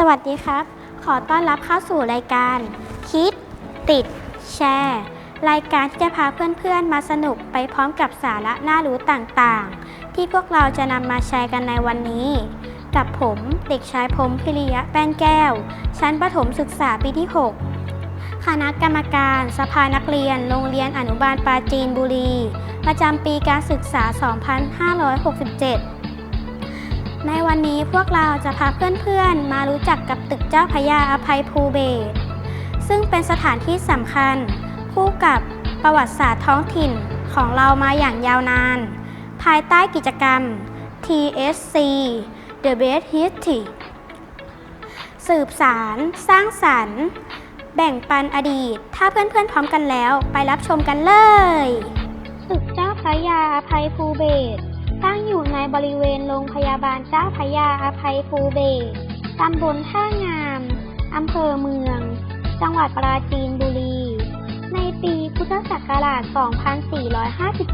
สวัสดีครับ ขอต้อนรับเข้าสู่รายการ คิด ติด แชร์ รายการที่จะพาเพื่อนๆ มาสนุกไปพร้อมกับสาระน่ารู้ต่างๆ ที่พวกเราจะนำมาแชร์กันในวันนี้ กับผมเด็กชายพรมพิริยะแป้นแก้ว ชั้นประถมศึกษาปีที่ 6 คณะกรรมการ สภานักเรียน โรงเรียนอนุบาลปาจีนบุรี ประจำปีการศึกษา 2567 ในวันนี้พวกเราจะพาเพื่อนๆ มารู้จักกับตึกเจ้าพยาอภัยภูเบศซึ่งเป็นสถานที่สำคัญ คู่กับประวัติศาสตร์ท้องถิ่นของเรามาอย่างยาวนาน ภายใต้กิจกรรม TSC The Best History สืบสาร สร้างสรรค์ แบ่งปันอดีต ถ้าเพื่อนๆพร้อมกันแล้วไปรับชมกันเลยตึกเจ้าพระยาอภัยภูเบศตั้งอยู่ บริเวณโรงพยาบาลเจ้าพระยาอภัยภูเบศตำบลท่างาม อำเภอเมือง จังหวัดปราจีนบุรี ในปีพุทธศักราช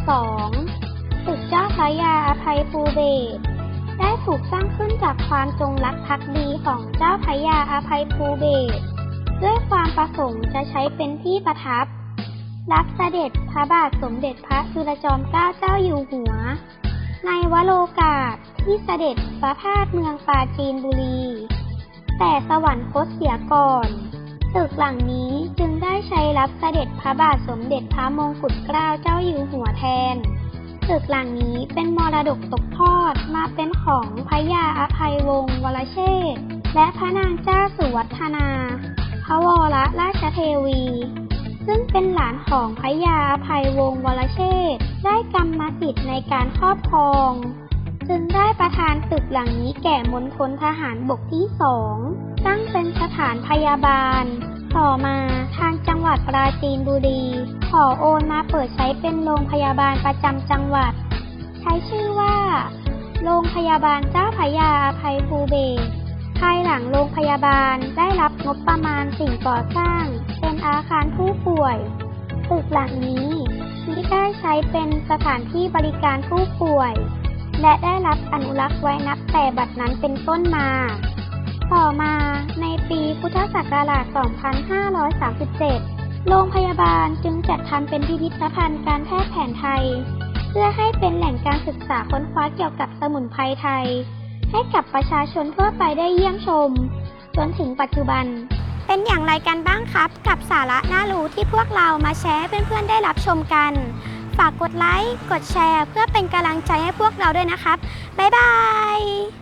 2452ตึกเจ้าพระยาอภัยภูเบศได้ถูกสร้างขึ้นจากความจงรักภักดีของเจ้าพระยาอภัยภูเบศด้วยความประสงค์จะใช้เป็นที่ประทับ รับเสด็จพระบาทสมเด็จพระจุลจอมเกล้าเจ้าอยู่หัว ในวโรกาสที่เสด็จประพาสเมืองปาจีนบุรี แต่สวรรคตเสียก่อน ตึกหลังนี้จึงได้ใช้รับเสด็จพระบาทสมเด็จพระมงกุฎเกล้าเจ้าอยู่หัวแทน ตึกหลังนี้เป็นมรดกตกทอดมาเป็นของพระยาอภัยวงศ์วรเชษและพระนางเจ้าสุวัฒนา พระวรราชเทวี ซึ่งเป็นหลานของพระยาอภัยวงศ์วรเช มสิทธิ์ในการครอบครอง จึงได้ประทานตึกหลังนี้แก่มณฑลทหารบกที่สองตั้งเป็นสถานพยาบาล ต่อมาทางจังหวัดปราจีนบุรีขอโอนมาเปิดใช้เป็นโรงพยาบาลประจำจังหวัด ใช้ชื่อว่า โรงพยาบาลเจ้าพยาภัยภูเบศภายหลังโรงพยาบาลได้รับงบประมาณสิ่งก่อสร้าง เป็นอาคารผู้ป่วย ตึกหลังนี้ ที่ได้ใช้เป็นสถานที่บริการผู้ป่วย และได้รับอนุรักษ์ไว้นับแต่บัดนั้นเป็นต้นมา ต่อมาในปีพุทธศักราช 2537 โรงพยาบาลจึงจัดทำเป็นพิพิธภัณฑ์การแพทย์แผนไทย เพื่อให้เป็นแหล่งการศึกษาค้นคว้าเกี่ยวกับสมุนไพรไทย ให้กับประชาชนทั่วไปได้เยี่ยมชม จนถึงปัจจุบัน เป็นอย่างไรกันบ้างครับ กับสาระน่ารู้ที่พวกเรามาแชร์ให้เพื่อนๆได้รับชมกัน ฝากกดไลค์ กดแชร์ เพื่อเป็นกำลังใจให้พวกเราด้วยนะครับ บ๊ายบาย